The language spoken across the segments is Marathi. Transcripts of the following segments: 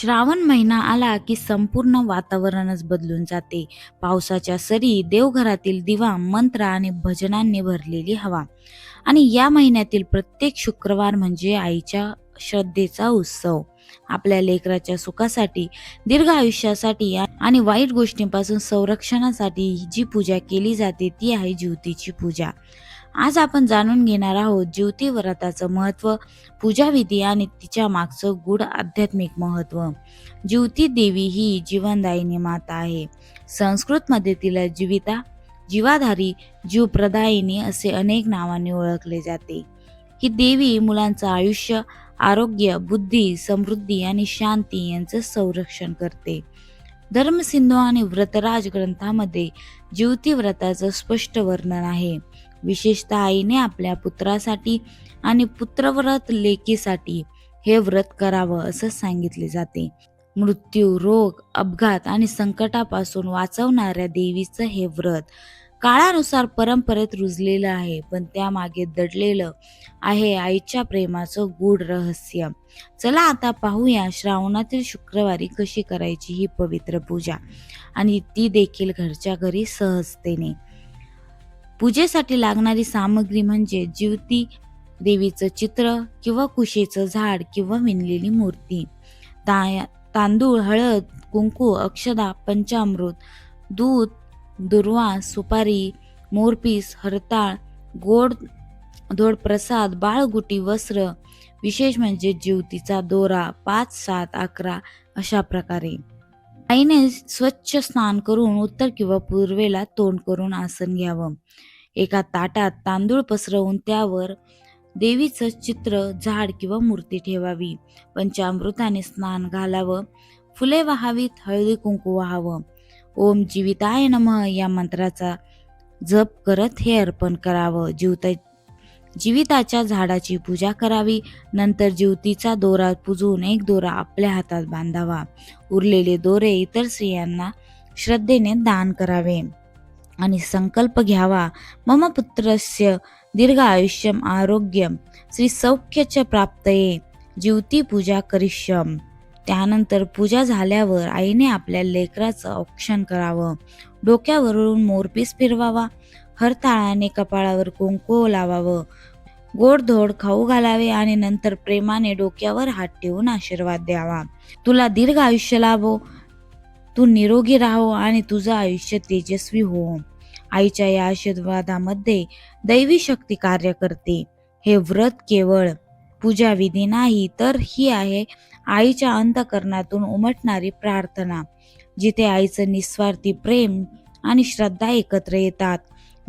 श्रावण महिना आला की संपूर्ण वातावरणच बदलून जाते. पावसाच्या सरी देवघरातील दिवा मंत्र आणि भजनांनी भरलेली हवा. आणि या महिन्यातील प्रत्येक शुक्रवार म्हणजे आईच्या श्रद्धेचा उत्सव. आपल्या लेकराच्या सुखासाठी दीर्घ आयुष्यासाठी आणि वाईट गोष्टींपासून संरक्षणासाठी जी पूजा केली जाते ती आहे ज्योतीची पूजा. आज आपण जाणून घेणार आहोत ज्योती व्रताचं महत्त्व पूजाविधी आणि तिच्या मागचं गूढ आध्यात्मिक महत्त्व. ज्योती देवी ही जीवनदायिनी माता आहे. संस्कृतमध्ये तिला जीविता जीवाधारी जीवप्रदायिनी असे अनेक नावांनी ओळखले जाते. ही देवी मुलांचं आयुष्य आरोग्य बुद्धी समृद्धी आणि शांती यांचं संरक्षण करते. धर्मसिंधू आणि व्रतराज ग्रंथामध्ये ज्योती व्रताचं स्पष्ट वर्णन आहे. विशेषतः आईने आपल्या पुत्रासाठी आणि पुत्रव्रत लेकीसाठी हे व्रत करावं असं सांगितले जाते. मृत्यू रोग अपघात आणि संकटापासून वाचवणाऱ्या देवीचं हे व्रत काळानुसार परंपरेत रुजलेलं आहे पण त्यामागे दडलेलं आहे आईच्या प्रेमाचं गूढ रहस्य. चला आता पाहूया श्रावणातील शुक्रवारी कशी करायची ही पवित्र पूजा. आणि ती देखील घरच्या घरी सहजतेने. पूजेसाठी लागणारी सामग्री म्हणजे ज्योती देवीचं चित्र किंवा कुशीचं झाड किंवा विणलेली मूर्ती. ता तांदूळ हळद कुंकू अक्षदा पंचामृत दूध दुर्वा सुपारी मोरपीस हरताळ गोड धोड प्रसाद बाळगुटी वस्त्र विशेष म्हणजे ज्योतीचा दोरा पाच सात अकरा अशा प्रकारे. आईने स्वच्छ स्नान करून उत्तर किंवा पूर्वेला तोंड करून आसन घ्यावं. एका ताटात तांदूळ पसरवून त्यावर देवीचं चित्र झाड किंवा मूर्ती ठेवावी. पंचामृताने स्नान घालावं. फुले वाहावीत हळदी कुंकू व्हावं. ओम जीविताय नमः या मंत्राचा जप करत हे अर्पण करावं. जीवता जीविताच्या झाडाची पूजा करावी. नंतर जीवतीचा दोरा पुजून एक दोरा आपल्या हातात बांधावा. उरलेले दोरे इतर स्त्रियांना श्रद्धेने दान करावे. आणि संकल्प घ्यावा. मम पुत्रस्य दीर्घ आयुष्यम आरोग्य श्री सौख्यच प्राप्तये. जीवती पूजा करिष्यम. त्यानंतर पूजा झाल्यावर आईने आपल्या लेकराचं औक्षण करावं. डोक्यावरून मोरपीस फिरवावा. हरताळाने कपाळावर कुंकू लावावं. गोडधोड खाऊ घालावे आणि नंतर प्रेमाने डोक्यावर हात ठेवून आशीर्वाद द्यावा. तुला दीर्घ आयुष्य लाभो. तू निरोगी राहो आणि तुझं आयुष्य तेजस्वी हो. आईच्या या आशीर्वादामध्ये दैवी शक्ती कार्य करते. हे व्रत केवळ पूजा विधी नाही तर ही आहे आईच्या अंतकरणातून उमटणारी प्रार्थना जिथे आईचं निस्वार्थी प्रेम आणि श्रद्धा एकत्र येतात.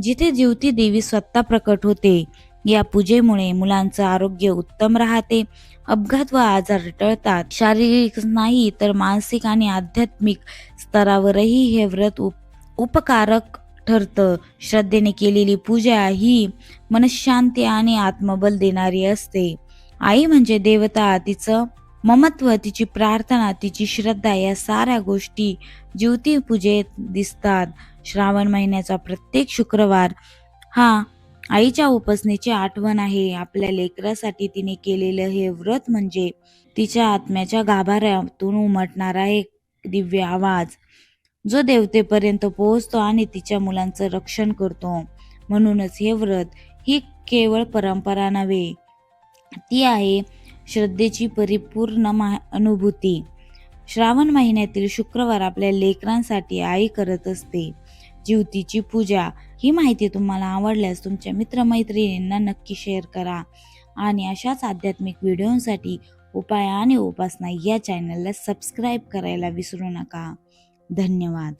जिथे जीवती देवी स्वतः प्रकट होते या पूजेमुळे मुलांचं आरोग्य उत्तम राहते अपघात व आजार टळतात. शारीरिक नाही तर मानसिक आणि आध्यात्मिक स्तरावरही हे व्रत उप उपकारक ठरतं. श्रद्धेने केलेली पूजा ही मनशांती आणि आत्मबल देणारी असते. आई म्हणजे देवता तिचं ममत्व तिची प्रार्थना तिची श्रद्धा या साऱ्या गोष्टी ज्योती पूजेत दिसतात. श्रावण महिन्याचा प्रत्येक शुक्रवार हा आईच्या उपासनेची आठवण आहे. आपल्या लेकरासाठी तिने केलेलं हे व्रत म्हणजे तिच्या आत्म्याच्या गाभाऱ्यातून उमटणारा एक दिव्य आवाज. जो देवतेपर्यंत पोहोचतो आणि तिच्या मुलांचं रक्षण करतो. म्हणूनच हे व्रत ही केवळ परंपरा नव्हे ती आहे श्रद्धेची परिपूर्ण मा अनुभूती. श्रावण महिन्यातील शुक्रवार आपल्या लेकरांसाठी आई करत असते. ज्योतीची पूजा ही माहिती तुम्हाला आवडल्यास तुमच्या मित्रमैत्रिणींना नक्की शेअर करा. आणि अशाच आध्यात्मिक व्हिडिओसाठी उपाय आणि उपासना या चॅनलला सबस्क्राईब करायला विसरू नका. धन्यवाद.